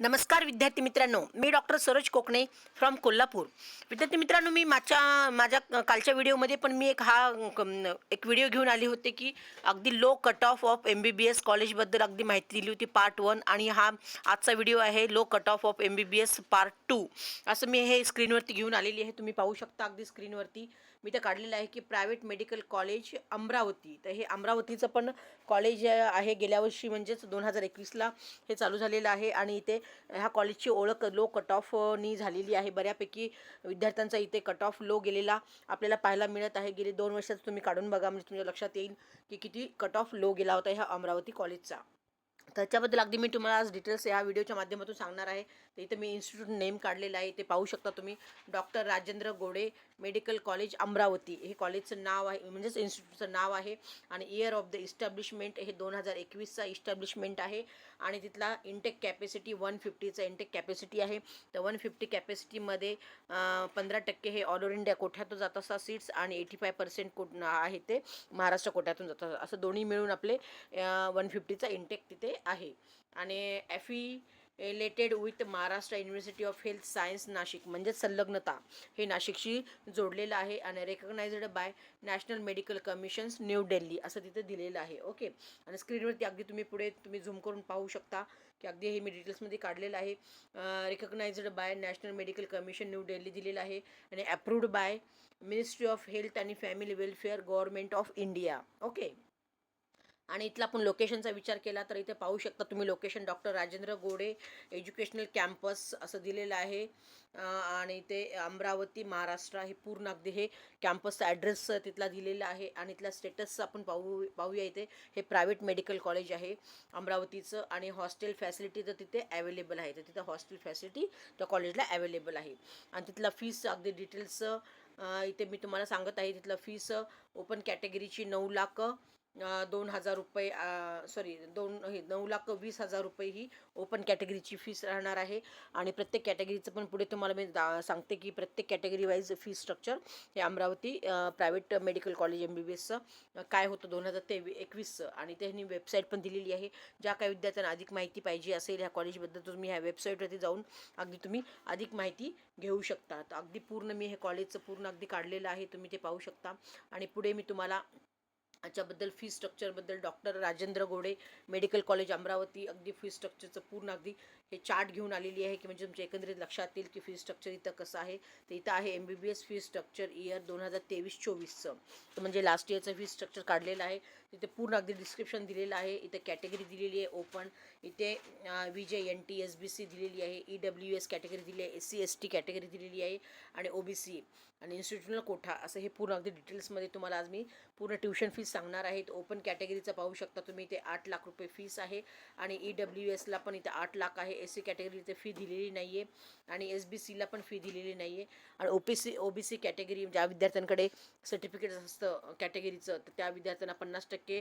नमस्कार विद्यार्थी मित्रांनो मी डॉक्टर सरोज कोकणे फ्रॉम कोल्हापूर. विद्यार्थी मित्रांनो मी माझ्या माझ्या कालच्या व्हिडिओमध्ये पण मी एक हा एक व्हिडिओ घेऊन आली होते की अगदी low cut off of M B B S कॉलेजबद्दल अगदी माहिती दिली होती पार्ट वन आणि हा आजचा व्हिडिओ आहे low cut off of M B B S part two असं मी हे स्क्रीनवरती घेऊन आलेली आहे. तुम्ही पाहू शकता अगदी स्क्रीनवरती मी तर काढलेलं आहे की प्रायव्हेट मेडिकल कॉलेज अमरावती. तर हे अमरावतीचं पण कॉलेज आहे. गेल्या वर्षी म्हणजेच दोन हजार एकवीसला हे चालू झालेलं आहे आणि इथे ह्या कॉलेजची ओळख लो कट ऑफनी झालेली आहे. बऱ्यापैकी विद्यार्थ्यांचा इथे कट ऑफ लो गेलेला आपल्याला पाहायला मिळत आहे. गेले दोन वर्षात तुम्ही काढून बघा म्हणजे तुमच्या लक्षात येईल की किती कट ऑफ लो गेला होता ह्या अमरावती कॉलेजचा त्याच्याबद्दल अगदी मी तुम्हाला आज डिटेल्स या व्हिडिओच्या माध्यमातून सांगणार आहे. तर इथं मी इन्स्टिट्यूट नेम काढलेला आहे. ते पाहू शकता तुम्ही doctor Rajendra Gode medical college Amravati. हे कॉलेजचं नाव आहे म्हणजेच इन्स्टिट्यूटचं नाव आहे आणि इयर ऑफ द इस्टॅब्लिशमेंट हे दोन हजार एकवीसचा इस्टॅब्लिशमेंट आहे आणि तिथला इंटेक कॅपॅसिटी वन फिफ्टीचा इंटेक कॅपॅसिटी आहे. तर वन फिफ्टी कॅपॅसिटीमध्ये पंधरा टक्के हे ऑल ओव्हर इंडिया कोठ्यातून जात असतात सीट्स आणि एटी फाय पर्सेंट कोट आहे ते महाराष्ट्र कोट्यातून जातात असं दोन्ही मिळून आपले वन फिफ्टीचा इंटेक तिथे आहे. आणि एफी related with Maharashtra university of health science Nashik म्हणजे संलग्नता. हे नाशिकशी जोडलेलं आहे आणि recognised by national medical commissions new Delhi असं तिथे दिलेलं आहे. ओके आणि स्क्रीनवरती अगदी तुम्ही पुढे तुम्ही झूम करून पाहू शकता की अगदी हे मी डिटेल्समध्ये काढलेलं आहे. Recognised by national medical commission new Delhi दिलेलं आहे आणि approved by ministry of health and family welfare government of India okay आणि इथला आपण लोकेशनचा विचार केला तर इथे पाहू शकता तुम्ही location doctor Rajendra Gode educational campus असं दिलेलं आहे. आणि ते अमरावती महाराष्ट्र हे पूर्ण अगदी हे कॅम्पसचा ॲड्रेस तिथला दिलेला आहे. आणि इथला स्टेटस आपण पाहू पाहूया इथे. हे प्रायव्हेट मेडिकल कॉलेज आहे अमरावतीचं आणि हॉस्टेल फॅसिलिटी तर तिथे अवेलेबल आहे. तर तिथं हॉस्टेल फॅसिलिटी त्या कॉलेजला अवेलेबल आहे. आणि तिथला फीस अगदी डिटेल्स इथे मी तुम्हाला सांगत आहे. तिथलं फीस ओपन कॅटेगरीची नऊ लाख दोन हजार रुपये सॉरी दोन हे नऊ लाख वीस हजार रुपये ही ओपन कॅटेगरीची फीस राहणार आहे. आणि प्रत्येक कॅटेगरीचं पण पुढे तुम्हाला मी दा सांगते की प्रत्येक कॅटेगरी वाईज फी स्ट्रक्चर हे Amravati private medical college M B B एसचं काय होतं दोन हजार तेवी एकवीसचं आणि त्यांनी वेबसाईट पण दिलेली आहे. ज्या काही विद्यार्थ्यांना अधिक माहिती पाहिजे असेल ह्या कॉलेजबद्दल तुम्ही ह्या वेबसाईटवरती जाऊन अगदी तुम्ही अधिक माहिती घेऊ शकता अगदी पूर्ण मी हे कॉलेजचं पूर्ण अगदी काढलेलं आहे तुम्ही ते पाहू शकता. आणि पुढे मी तुम्हाला याच्याबद्दल fee स्ट्रक्चरबद्दल doctor Rajendra Gode medical college Amravati अगदी फी स्ट्रक्चरचं पूर्ण अगदी हे चार्ट घेऊन आलेली आहे की म्हणजे तुमच्या एकंदरीत लक्षात येईल की फी स्ट्रक्चर इथं कसं आहे. तर इथं आहे M B B S fee structure year दोन हजार तेवीस चोवीसचं. तर म्हणजे लास्ट इयरचं फी स्ट्रक्चर काढलेलं आहे. तिथे पूर्ण अगदी डिस्क्रिप्शन दिलेलं आहे. इथे कॅटेगरी दिलेली आहे ओपन इथे V J N T S B C दिलेली आहे. ई डब्ल्यू एस कॅटेगरी दिली आहे. S C S T category दिलेली आहे. आणि ओ बी सी आणि इन्स्टिट्यूशनल कोठा असं हे पूर्ण अगदी डिटेल्समध्ये तुम्हाला आज मी पूर्ण ट्युशन फीस सांगणार आहेत. ओपन कॅटेगरीचं पाहू शकता तुम्ही. इथे आठ लाख रुपये फीस आहे. आणि ई डब्ल्यू एसला पण इथे आठ लाख आहे. एस सी कॅटेगरी इथे फी दिलेली नाही आहे आणि एस बी सीला पण फी दिलेली नाही आहे आणि O P C O B C category ज्या विद्यार्थ्यांकडे सर्टिफिकेट असतं कॅटेगरीचं तर त्या विद्यार्थ्यांना पन्नास टक्के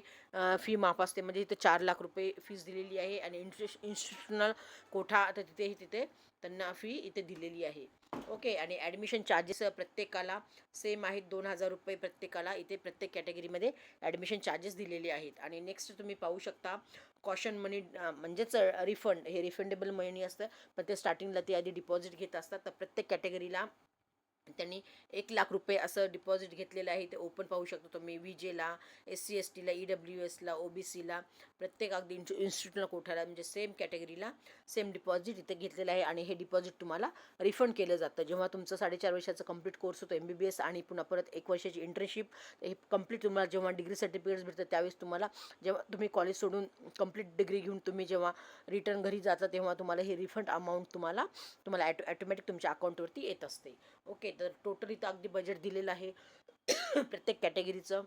फी माफ असते. म्हणजे इथे चार लाख रुपये फीस दिलेली आहे. आणि इंस्टिट्यूश इन्स्टिट्यूशनल कोठा तर तिथेही तिथे त्यांना फी इथे दिलेली आहे. ओके आणि ॲडमिशन चार्जेस प्रत्येकाला सेम आहेत. दोन हजार रुपये प्रत्येकाला इथे प्रत्येक कॅटेगरीमध्ये ॲडमिशन चार्जेस दिलेले आहेत. आणि नेक्स्ट तुम्ही पाहू शकता कॉशन मनी म्हणजेच रिफंड हे रिफंडेबल मनी असतं. पण ते स्टार्टिंगला ते आधी डिपॉझिट घेत असतात. तर प्रत्येक कॅटेगरीला त्यांनी एक लाख रुपये असं डिपॉझिट घेतलेलं आहे. ते ओपन पाहू शकतो तुम्ही. व्ही जेला एस सी एस टीला ई डब्ल्यू एसला ओ बी सीला प्रत्येक अगदी इन्स्टि इन्स्टिट्यूटला कोठाला म्हणजे सेम कॅटेगरीला सेम डिपॉझिट इथे घेतलेलं आहे आणि हे डिपॉझिट तुम्हाला रिफंड केलं जातं. जेव्हा तुमचं साडेचार वर्षाचं कंप्लीट कोर्स होतो एम बी बी एस आणि पुन्हा परत एक वर्षाची इंटर्नशिप हे कंप्लीट तुम्हाला जेव्हा डिग्री सर्टिफिकेट्स भेटतं त्यावेळेस तुम्हाला जेव्हा तुम्ही कॉलेज सोडून कंप्लीट डिग्री घेऊन तुम्ही जेव्हा रिटर्न घरी जाता तेव्हा तुम्हाला हे रिफंड अमाऊंट तुम्हाला तुम्हाला ॲटो ॲटोमॅटिक तुमच्या अकाउंटवरती येत असते. ओके तर टोटल इथं अगदी बजेट दिलेलं आहे. प्रत्येक कॅटेगरीचं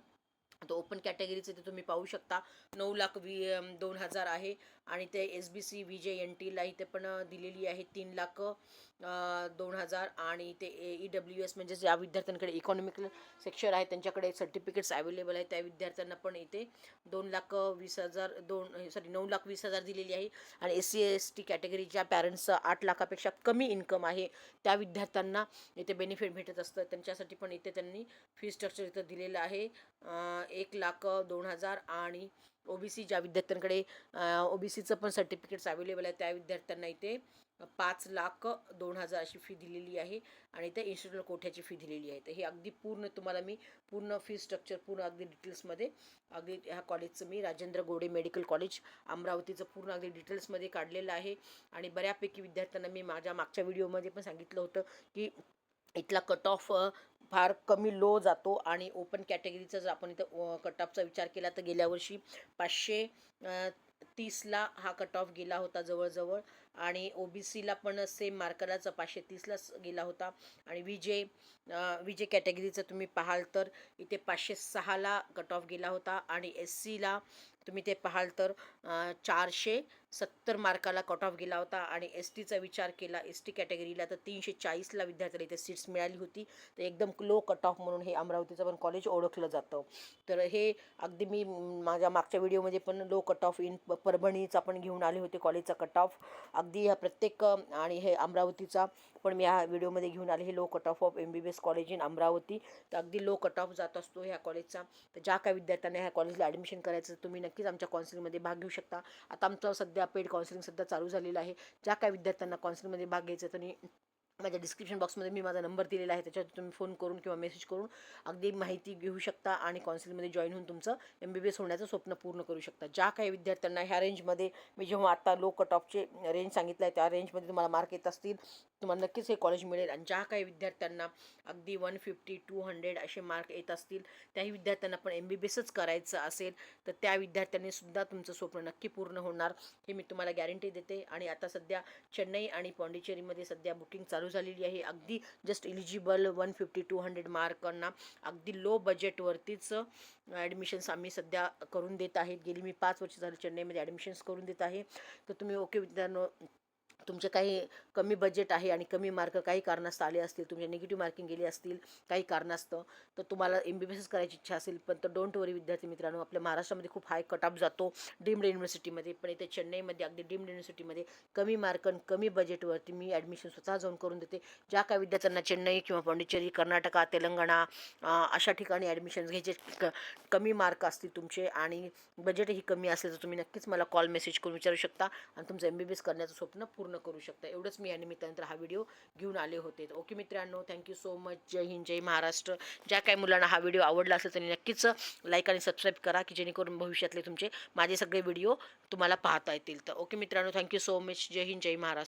तो ओपन कॅटेगरीचं ते तुम्ही पाहू शकता. नऊ लाख वी दोन हजार आहे. आणि ते S B C V J N टीला इथे पण दिलेली आहे. तीन लाख दोन हजार. आणि ते ई डब्ल्यू एस म्हणजे ज्या विद्यार्थ्यांकडे इकॉनॉमिकल सेक्शन आहे त्यांच्याकडे सर्टिफिकेट्स अवेलेबल आहे त्या विद्यार्थ्यांना पण इथे दोन लाख वीस हजार दोन सॉरी नऊ लाख वीस हजार दिलेली आहे. आणि एस सी एस टी कॅटेगरीच्या पॅरेंट्सचं आठ लाखापेक्षा कमी इन्कम आहे त्या विद्यार्थ्यांना इथे बेनिफिट भेटत असतं. त्यांच्यासाठी पण इथे त्यांनी फी स्ट्रक्चर इथं दिलेलं आहे. एक लाख दोन हजार आणि ओ बी सी ज्या विद्यार्थ्यांकडे ओ बी सीचं पण सर्टिफिकेट्स अवेलेबल आहे त्या विद्यार्थ्यांना इथे पाच लाख दोन हजार अशी फी दिलेली आहे आणि त्या इन्स्टिट्यूट कोठ्याची फी दिलेली आहे. तर हे अगदी पूर्ण तुम्हाला मी पूर्ण फी स्ट्रक्चर पूर्ण अगदी डिटेल्समध्ये अगदी ह्या कॉलेजचं मी राजेंद्र गोडे मेडिकल कॉलेज अमरावतीचं पूर्ण अगदी डिटेल्समध्ये काढलेलं आहे. आणि बऱ्यापैकी विद्यार्थ्यांना मी माझ्या मागच्या व्हिडिओमध्ये पण सांगितलं होतं की इथला कट ऑफ फार कमी लो जातो आणि ओपन कॅटेगरीचा जर आपण इथं कट ऑफचा विचार केला तर गेल्या वर्षी पाचशे तीसला हा कट ऑफ गेला होता जवळजवळ आणि ओ बी सीला पण सेम मार्कराचा पाचशे तीसलाच गेला होता. आणि विजे वि जे कॅटेगरीचं तुम्ही पाहाल तर इथे पाचशे सहाला कट ऑफ गेला होता आणि एस सीला तुम्ही ते पाहाल तर चारशे सत्तर मार्काला कट ऑफ गेला होता आणि एस टीचा विचार केला. एस टी कॅटेगरीला तर तीनशे चाळीसला विद्यार्थ्याला इथे सीट्स मिळाली होती. तर एकदम लो कट ऑफ म्हणून हे अमरावतीचं पण कॉलेज ओळखलं जातं. तर हे अगदी मी माझ्या मागच्या व्हिडिओमध्ये पण लो कट ऑफ इन परभणीचा पण घेऊन आले होते कॉलेजचा कट ऑफ अगदी ह्या प्रत्येक आणि हे अमरावतीचा पण मी ह्या व्हिडिओमध्ये घेऊन आले. हे low cut off of M B B S college in Amravati. तर अगदी लो कट ऑफ जात असतो ह्या कॉलेजचा तर ज्या काय विद्यार्थ्यांना ह्या कॉलेजला ॲडमिशन करायचं तुम्ही नक्की नक्कीच आमच्या काउन्सिलिंगमध्ये भाग घेऊ शकता. आता आमचं सध्या पेड काउन्सिलिंग सध्या चालू झालेलं आहे. ज्या काही विद्यार्थ्यांना काउन्सिलिंगमध्ये भाग घ्यायचा त्यांनी माझ्या डिस्क्रिप्शन बॉक्समध्ये मी माझा नंबर दिलेला आहे त्याच्यावर तुम्ही फोन करून किंवा मेसेज करून अगदी माहिती घेऊ शकता आणि कॉन्सिलमध्ये जॉईन होऊन तुमचं एम बी बी एस होण्याचं स्वप्न पूर्ण करू शकता. ज्या काही विद्यार्थ्यांना ह्या रेंजमध्ये मी जेव्हा आता लो कट ऑफचे रेंज सांगितलं आहे त्या रेंजमध्ये तुम्हाला मार्क येत असतील तुम्हाला नक्कीच हे कॉलेज मिळेल आणि ज्या काही विद्यार्थ्यांना अगदी वन फिफ्टी टू हंड्रेड असे मार्क येत असतील त्याही विद्यार्थ्यांना पण एम बी बी एसच करायचं असेल तर त्या विद्यार्थ्यांनी सुद्धा तुमचं स्वप्न नक्की पूर्ण होणार हे मी तुम्हाला गॅरंटी देते. आणि आता सध्या चेन्नई आणि पॉंडिचेरीमध्ये सध्या बुकिंग चालू झालेली आहे. अगदी just eligible one fifty two hundred मार्कांना अगदी लो बजेटवरतीच ॲडमिशन्स आम्ही सध्या करून देत आहेत. गेली मी पाच वर्ष झाली चेन्नईमध्ये ॲडमिशन्स करून देत आहे. तर तुम्ही ओके विद्यार्थ्यांनो तुमचे काही कमी बजेट आहे आणि कमी मार्क काही कारणास्तव आले असतील तुमचे निगेटिव्ह मार्किंग गेले असतील काही कारणास्तव तर तुम्हाला एम बी बी एस करायची इच्छा असेल पण तर डोंट वरी विद्यार्थी मित्रांनो आपल्या महाराष्ट्रामध्ये खूप हाय कट ऑफ जातो डीम्ड युनिव्हर्सिटीमध्ये पण इथे चेन्नईमध्ये अगदी डीम्ड युनिव्हर्सिटीमध्ये कमी मार्क आणि कमी बजेटवरती मी ॲडमिशन स्वतः जाऊन करून देते. ज्या काही विद्यार्थ्यांना चेन्नई किंवा पाँडिचेरी कर्नाटका तेलंगणा अशा ठिकाणी ॲडमिशन्स घ्यायचे क कमी मार्क असतील तुमचे आणि बजेटही कमी असेल तर तुम्ही नक्कीच मला कॉल मेसेज करून विचारू शकता आणि तुमचं एम बी बी एस करण्याचं स्वप्न पूर्ण करू शकता. एवढंच मी या निमित्तानंतर हा व्हिडिओ घेऊन आले होते. ओके मित्रांनो थँक्यू सो मच जय हिंद जय महाराष्ट्र. ज्या काही मुलांना हा व्हिडिओ आवडला असेल त्यांनी नक्कीच लाईक आणि सबस्क्राईब करा की जेणेकरून भविष्यातले तुमचे माझे सगळे व्हिडिओ तुम्हाला पाहता येतील. तर ओके मित्रांनो थँक्यू सो मच जय हिंद जय महाराष्ट्र.